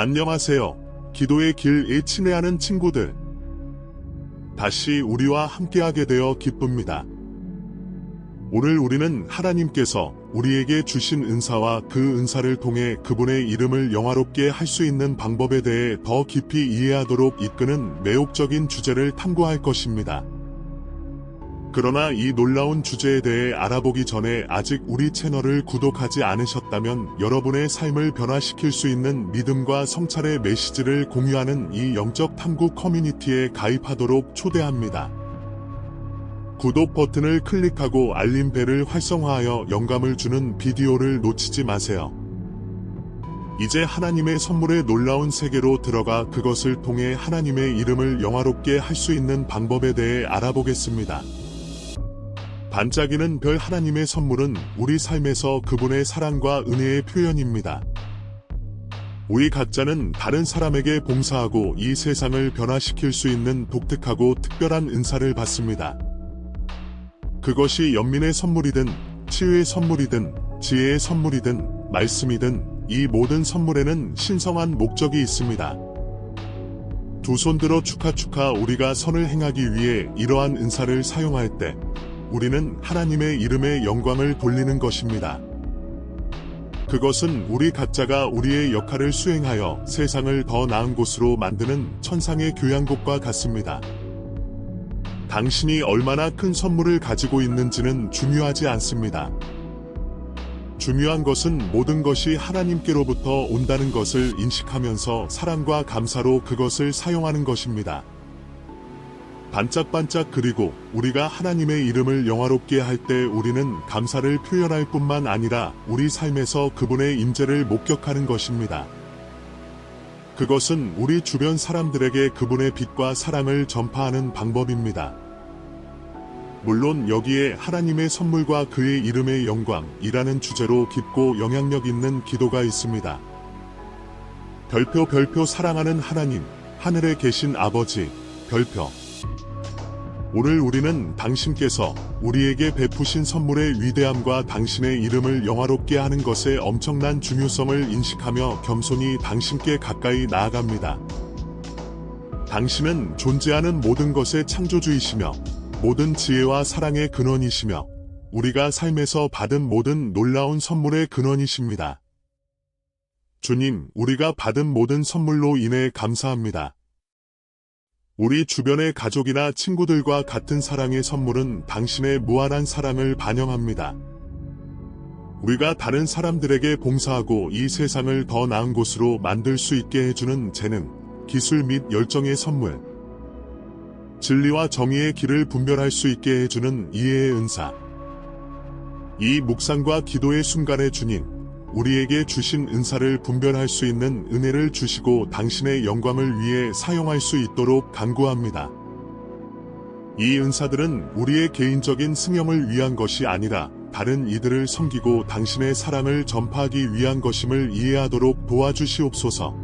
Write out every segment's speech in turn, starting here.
안녕하세요. 기도의 길에 친애하는 친구들. 다시 우리와 함께하게 되어 기쁩니다. 오늘 우리는 하나님께서 우리에게 주신 은사와 그 은사를 통해 그분의 이름을 영화롭게 할 수 있는 방법에 대해 더 깊이 이해하도록 이끄는 매혹적인 주제를 탐구할 것입니다. 그러나 이 놀라운 주제에 대해 알아보기 전에 아직 우리 채널을 구독하지 않으셨다면 여러분의 삶을 변화시킬 수 있는 믿음과 성찰의 메시지를 공유하는 이 영적 탐구 커뮤니티에 가입하도록 초대합니다. 구독 버튼을 클릭하고 알림 벨을 활성화하여 영감을 주는 비디오를 놓치지 마세요. 이제 하나님의 선물의 놀라운 세계로 들어가 그것을 통해 하나님의 이름을 영화롭게 할 수 있는 방법에 대해 알아보겠습니다. 반짝이는 별 하나님의 선물은 우리 삶에서 그분의 사랑과 은혜의 표현입니다. 우리 각자는 다른 사람에게 봉사하고 이 세상을 변화시킬 수 있는 독특하고 특별한 은사를 받습니다. 그것이 연민의 선물이든 치유의 선물이든 지혜의 선물이든 말씀이든 이 모든 선물에는 신성한 목적이 있습니다. 두 손 들어 축하 축하 우리가 선을 행하기 위해 이러한 은사를 사용할 때 우리는 하나님의 이름에 영광을 돌리는 것입니다. 그것은 우리 각자가 우리의 역할을 수행하여 세상을 더 나은 곳으로 만드는 천상의 교양곡과 같습니다. 당신이 얼마나 큰 선물을 가지고 있는지는 중요하지 않습니다. 중요한 것은 모든 것이 하나님께로부터 온다는 것을 인식하면서 사랑과 감사로 그것을 사용하는 것입니다. 반짝반짝 그리고 우리가 하나님의 이름을 영화롭게 할 때 우리는 감사를 표현할 뿐만 아니라 우리 삶에서 그분의 임재를 목격하는 것입니다. 그것은 우리 주변 사람들에게 그분의 빛과 사랑을 전파하는 방법입니다. 물론 여기에 하나님의 선물과 그의 이름의 영광이라는 주제로 깊고 영향력 있는 기도가 있습니다. 별표 별표 사랑하는 하나님, 하늘에 계신 아버지, 별표. 오늘 우리는 당신께서 우리에게 베푸신 선물의 위대함과 당신의 이름을 영화롭게 하는 것의 엄청난 중요성을 인식하며 겸손히 당신께 가까이 나아갑니다. 당신은 존재하는 모든 것의 창조주이시며 모든 지혜와 사랑의 근원이시며 우리가 삶에서 받은 모든 놀라운 선물의 근원이십니다. 주님, 우리가 받은 모든 선물로 인해 감사합니다. 우리 주변의 가족이나 친구들과 같은 사랑의 선물은 당신의 무한한 사랑을 반영합니다. 우리가 다른 사람들에게 봉사하고 이 세상을 더 나은 곳으로 만들 수 있게 해주는 재능, 기술 및 열정의 선물. 진리와 정의의 길을 분별할 수 있게 해주는 이해의 은사. 이 묵상과 기도의 순간에 주님, 우리에게 주신 은사를 분별할 수 있는 은혜를 주시고 당신의 영광을 위해 사용할 수 있도록 간구합니다. 이 은사들은 우리의 개인적인 승염을 위한 것이 아니라 다른 이들을 섬기고 당신의 사랑을 전파하기 위한 것임을 이해하도록 도와주시옵소서.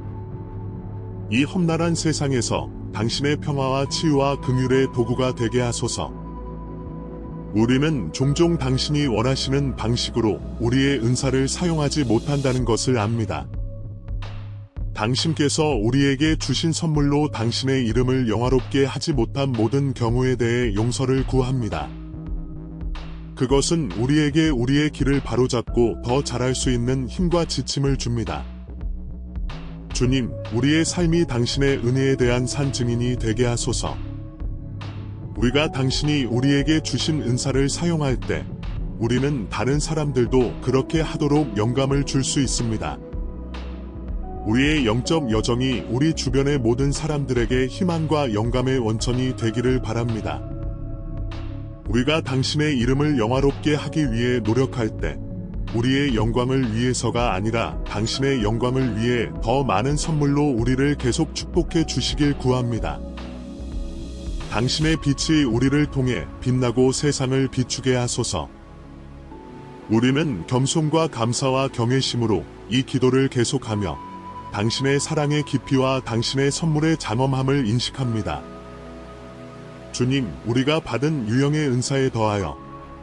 이 험난한 세상에서 당신의 평화와 치유와 긍휼의 도구가 되게 하소서. 우리는 종종 당신이 원하시는 방식으로 우리의 은사를 사용하지 못한다는 것을 압니다. 당신께서 우리에게 주신 선물로 당신의 이름을 영화롭게 하지 못한 모든 경우에 대해 용서를 구합니다. 그것은 우리에게 우리의 길을 바로잡고 더 잘할 수 있는 힘과 지침을 줍니다. 주님, 우리의 삶이 당신의 은혜에 대한 산 증인이 되게 하소서. 우리가 당신이 우리에게 주신 은사를 사용할 때 우리는 다른 사람들도 그렇게 하도록 영감을 줄 수 있습니다. 우리의 영적 여정이 우리 주변의 모든 사람들에게 희망과 영감의 원천이 되기를 바랍니다. 우리가 당신의 이름을 영화롭게 하기 위해 노력할 때 우리의 영광을 위해서가 아니라 당신의 영광을 위해 더 많은 선물로 우리를 계속 축복해 주시길 구합니다. 당신의 빛이 우리를 통해 빛나고 세상을 비추게 하소서. 우리는 겸손과 감사와 경외심으로 이 기도를 계속하며 당신의 사랑의 깊이와 당신의 선물의 장엄함을 인식합니다. 주님, 우리가 받은 유형의 은사에 더하여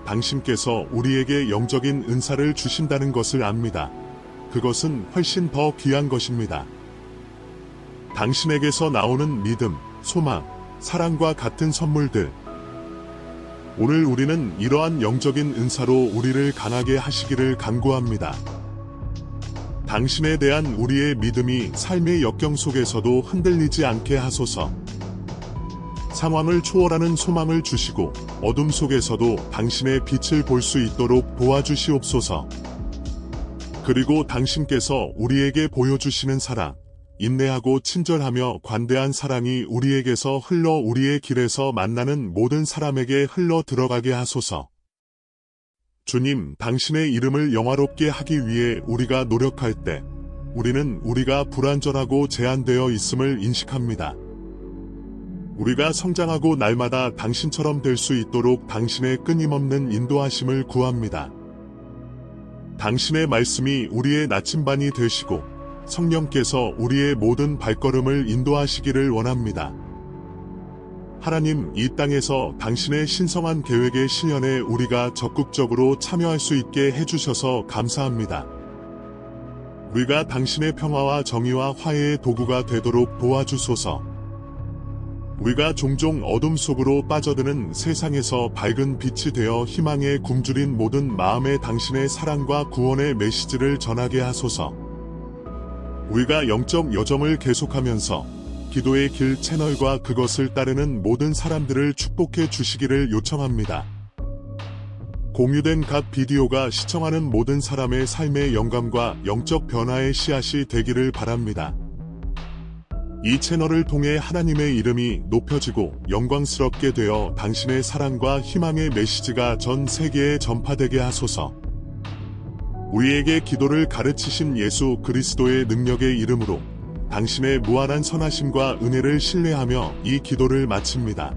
당신께서 우리에게 영적인 은사를 주신다는 것을 압니다. 그것은 훨씬 더 귀한 것입니다. 당신에게서 나오는 믿음, 소망, 사랑과 같은 선물들. 오늘 우리는 이러한 영적인 은사로 우리를 강하게 하시기를 간구합니다. 당신에 대한 우리의 믿음이 삶의 역경 속에서도 흔들리지 않게 하소서. 상황을 초월하는 소망을 주시고 어둠 속에서도 당신의 빛을 볼 수 있도록 도와주시옵소서. 그리고 당신께서 우리에게 보여주시는 사랑, 인내하고 친절하며 관대한 사랑이 우리에게서 흘러 우리의 길에서 만나는 모든 사람에게 흘러 들어가게 하소서. 주님, 당신의 이름을 영화롭게 하기 위해 우리가 노력할 때, 우리는 우리가 불완전하고 제한되어 있음을 인식합니다. 우리가 성장하고 날마다 당신처럼 될 수 있도록 당신의 끊임없는 인도하심을 구합니다. 당신의 말씀이 우리의 나침반이 되시고 성령께서 우리의 모든 발걸음을 인도하시기를 원합니다. 하나님, 이 땅에서 당신의 신성한 계획의 실현에 우리가 적극적으로 참여할 수 있게 해주셔서 감사합니다. 우리가 당신의 평화와 정의와 화해의 도구가 되도록 도와주소서. 우리가 종종 어둠 속으로 빠져드는 세상에서 밝은 빛이 되어 희망에 굶주린 모든 마음에 당신의 사랑과 구원의 메시지를 전하게 하소서. 우리가 영적 여정을 계속하면서 기도의 길 채널과 그것을 따르는 모든 사람들을 축복해 주시기를 요청합니다. 공유된 각 비디오가 시청하는 모든 사람의 삶의 영감과 영적 변화의 씨앗이 되기를 바랍니다. 이 채널을 통해 하나님의 이름이 높여지고 영광스럽게 되어 당신의 사랑과 희망의 메시지가 전 세계에 전파되게 하소서. 우리에게 기도를 가르치신 예수 그리스도의 능력의 이름으로 당신의 무한한 선하심과 은혜를 신뢰하며 이 기도를 마칩니다.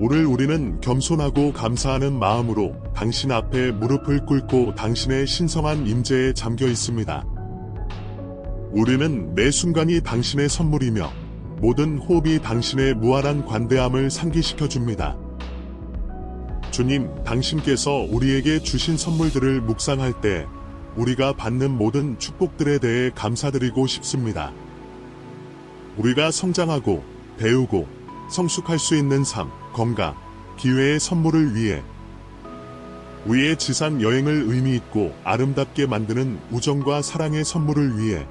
오늘 우리는 겸손하고 감사하는 마음으로 당신 앞에 무릎을 꿇고 당신의 신성한 임재에 잠겨 있습니다. 우리는 매 순간이 당신의 선물이며 모든 호흡이 당신의 무한한 관대함을 상기시켜 줍니다. 주님, 당신께서 우리에게 주신 선물들을 묵상할 때 우리가 받는 모든 축복들에 대해 감사드리고 싶습니다. 우리가 성장하고 배우고 성숙할 수 있는 삶, 건강, 기회의 선물을 위해 우리의 지상 여행을 의미 있고 아름답게 만드는 우정과 사랑의 선물을 위해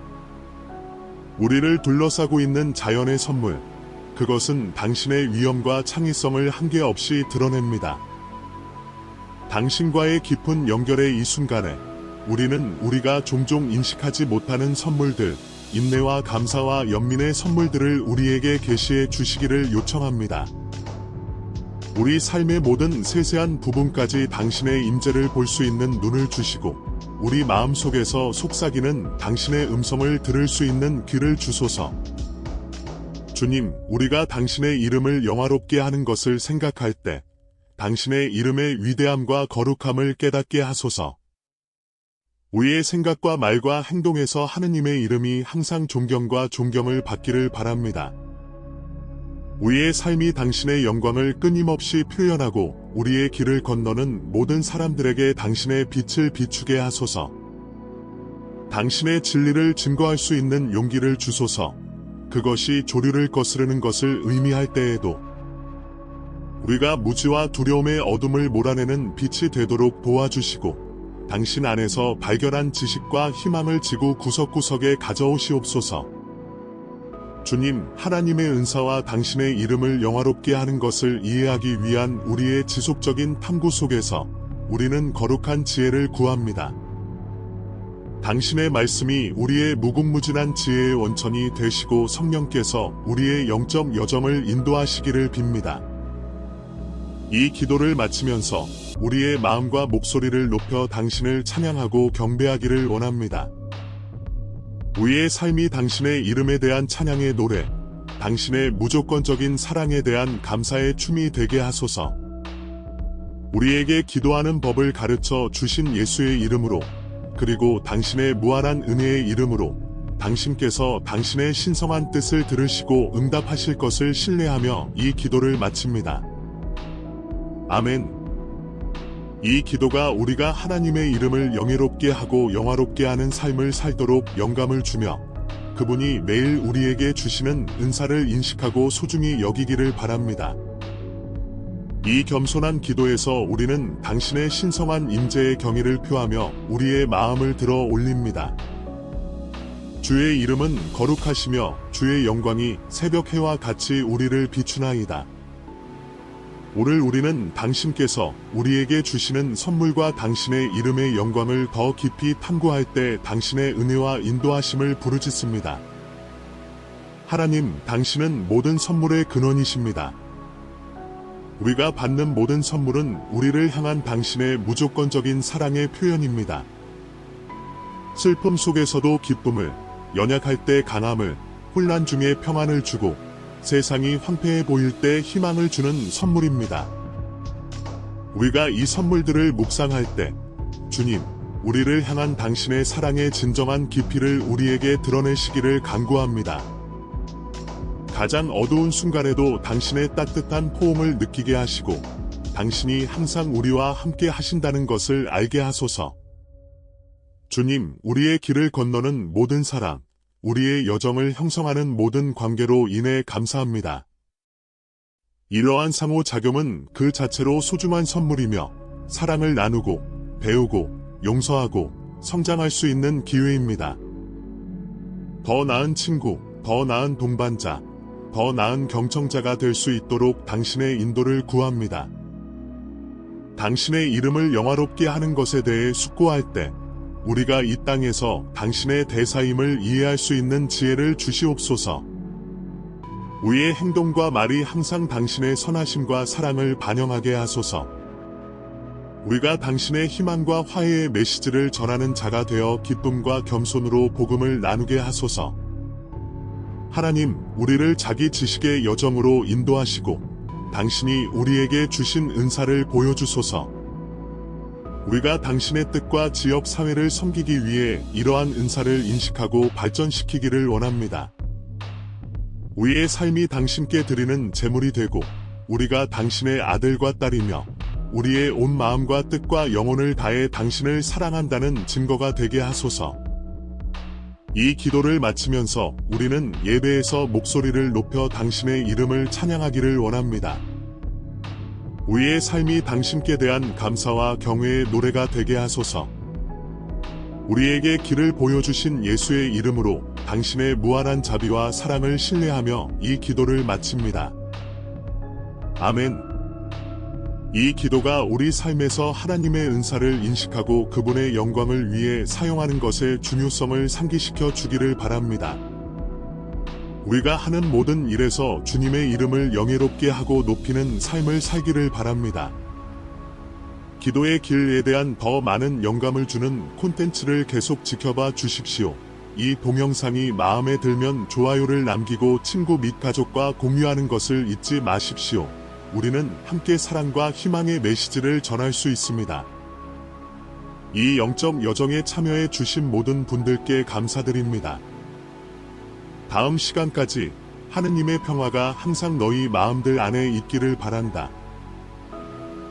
우리를 둘러싸고 있는 자연의 선물, 그것은 당신의 위엄과 창의성을 한계 없이 드러냅니다. 당신과의 깊은 연결의 이 순간에 우리는 우리가 종종 인식하지 못하는 선물들, 인내와 감사와 연민의 선물들을 우리에게 계시해 주시기를 요청합니다. 우리 삶의 모든 세세한 부분까지 당신의 임재를 볼 수 있는 눈을 주시고 우리 마음 속에서 속삭이는 당신의 음성을 들을 수 있는 귀를 주소서. 주님, 우리가 당신의 이름을 영화롭게 하는 것을 생각할 때 당신의 이름의 위대함과 거룩함을 깨닫게 하소서. 우리의 생각과 말과 행동에서 하느님의 이름이 항상 존경과 존경을 받기를 바랍니다. 우리의 삶이 당신의 영광을 끊임없이 표현하고 우리의 길을 건너는 모든 사람들에게 당신의 빛을 비추게 하소서. 당신의 진리를 증거할 수 있는 용기를 주소서. 그것이 조류를 거스르는 것을 의미할 때에도 우리가 무지와 두려움의 어둠을 몰아내는 빛이 되도록 도와주시고 당신 안에서 발견한 지식과 희망을 지구 구석구석에 가져오시옵소서. 주님, 하나님의 은사와 당신의 이름을 영화롭게 하는 것을 이해하기 위한 우리의 지속적인 탐구 속에서 우리는 거룩한 지혜를 구합니다. 당신의 말씀이 우리의 무궁무진한 지혜의 원천이 되시고 성령께서 우리의 영적 여정을 인도하시기를 빕니다. 이 기도를 마치면서 우리의 마음과 목소리를 높여 당신을 찬양하고 경배하기를 원합니다. 우리의 삶이 당신의 이름에 대한 찬양의 노래, 당신의 무조건적인 사랑에 대한 감사의 춤이 되게 하소서. 우리에게 기도하는 법을 가르쳐 주신 예수의 이름으로, 그리고 당신의 무한한 은혜의 이름으로, 당신께서 당신의 신성한 뜻을 들으시고 응답하실 것을 신뢰하며 이 기도를 마칩니다. 아멘. 이 기도가 우리가 하나님의 이름을 영예롭게 하고 영화롭게 하는 삶을 살도록 영감을 주며 그분이 매일 우리에게 주시는 은사를 인식하고 소중히 여기기를 바랍니다. 이 겸손한 기도에서 우리는 당신의 신성한 임재의 경의를 표하며 우리의 마음을 들어 올립니다. 주의 이름은 거룩하시며 주의 영광이 새벽 해와 같이 우리를 비추나이다. 오늘 우리는 당신께서 우리에게 주시는 선물과 당신의 이름의 영광을 더 깊이 탐구할 때 당신의 은혜와 인도하심을 부르짖습니다. 하나님, 당신은 모든 선물의 근원이십니다. 우리가 받는 모든 선물은 우리를 향한 당신의 무조건적인 사랑의 표현입니다. 슬픔 속에서도 기쁨을, 연약할 때 강함을, 혼란 중에 평안을 주고 세상이 황폐해 보일 때 희망을 주는 선물입니다. 우리가 이 선물들을 묵상할 때 주님, 우리를 향한 당신의 사랑의 진정한 깊이를 우리에게 드러내시기를 간구합니다. 가장 어두운 순간에도 당신의 따뜻한 포옹을 느끼게 하시고 당신이 항상 우리와 함께 하신다는 것을 알게 하소서. 주님, 우리의 길을 건너는 모든 사랑, 우리의 여정을 형성하는 모든 관계로 인해 감사합니다. 이러한 상호작용은 그 자체로 소중한 선물이며 사랑을 나누고 배우고 용서하고 성장할 수 있는 기회입니다. 더 나은 친구, 더 나은 동반자, 더 나은 경청자가 될 수 있도록 당신의 인도를 구합니다. 당신의 이름을 영화롭게 하는 것에 대해 숙고할 때 우리가 이 땅에서 당신의 대사임을 이해할 수 있는 지혜를 주시옵소서. 우리의 행동과 말이 항상 당신의 선하심과 사랑을 반영하게 하소서. 우리가 당신의 희망과 화해의 메시지를 전하는 자가 되어 기쁨과 겸손으로 복음을 나누게 하소서. 하나님, 우리를 자기 지식의 여정으로 인도하시고, 당신이 우리에게 주신 은사를 보여주소서. 우리가 당신의 뜻과 지역 사회를 섬기기 위해 이러한 은사를 인식하고 발전시키기를 원합니다. 우리의 삶이 당신께 드리는 제물이 되고, 우리가 당신의 아들과 딸이며, 우리의 온 마음과 뜻과 영혼을 다해 당신을 사랑한다는 증거가 되게 하소서. 이 기도를 마치면서 우리는 예배에서 목소리를 높여 당신의 이름을 찬양하기를 원합니다. 우리의 삶이 당신께 대한 감사와 경외의 노래가 되게 하소서. 우리에게 길을 보여주신 예수의 이름으로 당신의 무한한 자비와 사랑을 신뢰하며 이 기도를 마칩니다. 아멘. 이 기도가 우리 삶에서 하나님의 은사를 인식하고 그분의 영광을 위해 사용하는 것의 중요성을 상기시켜 주기를 바랍니다. 우리가 하는 모든 일에서 주님의 이름을 영예롭게 하고 높이는 삶을 살기를 바랍니다. 기도의 길에 대한 더 많은 영감을 주는 콘텐츠를 계속 지켜봐 주십시오. 이 동영상이 마음에 들면 좋아요를 남기고 친구 및 가족과 공유하는 것을 잊지 마십시오. 우리는 함께 사랑과 희망의 메시지를 전할 수 있습니다. 이 영적 여정에 참여해 주신 모든 분들께 감사드립니다. 다음 시간까지 하느님의 평화가 항상 너희 마음들 안에 있기를 바란다.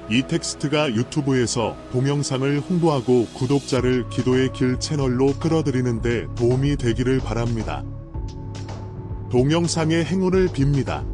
이 텍스트가 유튜브에서 동영상을 홍보하고 구독자를 기도의 길 채널로 끌어들이는데 도움이 되기를 바랍니다. 동영상의 행운을 빕니다.